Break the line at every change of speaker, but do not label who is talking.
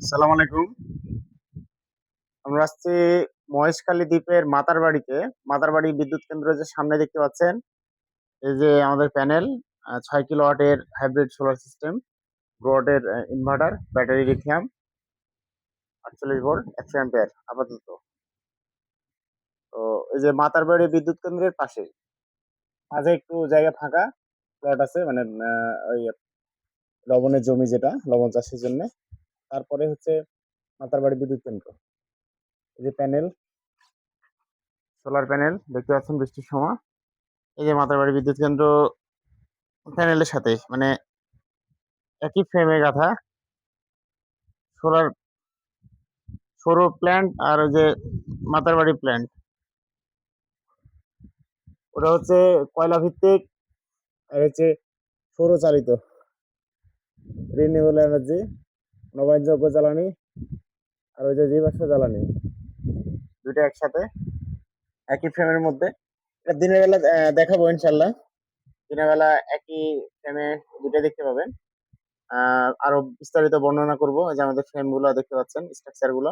সালাম আলাইকুম। আমরা আসছি মহেশখালী দ্বীপের মাতার বাড়িতে মাতার বাড়ি বিদ্যুৎ কেন্দ্র যে সামনে দেখতে পাচ্ছেন, এই যে আমাদের প্যানেল ছয় কিলো ওয়াটের হাইব্রিড সোলার সিস্টেম ওয়াটের ইনভার্টার, ব্যাটারি লিথিয়াম, আটচল্লিশ ভোল্ট, একশো অ্যাম্পিয়ার, আপাতত। তো এই যে মাতার বাড়ি বিদ্যুৎ কেন্দ্রের পাশে মাঝে একটু জায়গা ফাঁকা প্লট আছে মানে ওই লবণের জমি যেটা, লবণ চাষের জন্য। তারপরে হচ্ছে মাতার বাড়ি বিদ্যুৎ কেন্দ্র। এই যে প্যানেল। সোলার প্যানেল, দেখতে পাচ্ছেন বৃষ্টির সময়। এই যে মাতার মাতারবাড়ি বিদ্যুৎ কেন্দ্র প্যানেলের সাথে মানে একই ফ্রেমে গাঁথা। সোলার সৌর প্ল্যান্ট আর ওই যে মাতার মাতারবাড়ি প্ল্যান্ট। ওটা হচ্ছে কয়লা ভিত্তিক আর হচ্ছে সৌরচালিত। রিনিউয়েবল এনার্জি নবায়নযোগ্য জ্বালানি আর ওই যে জীবাশ্ম জ্বালানি। দুটো একসাথে, একই ফ্রেমের মধ্যে। এটা দিনের বেলা দেখাবো ইনশাল্লাহ দিনের বেলা একই ফ্রেমে দুটো দেখতে পাবেন। আরও বিস্তারিত বর্ণনা করব। যে আমাদের ফ্রেমগুলো দেখতে পাচ্ছেন স্ট্রাকচারগুলো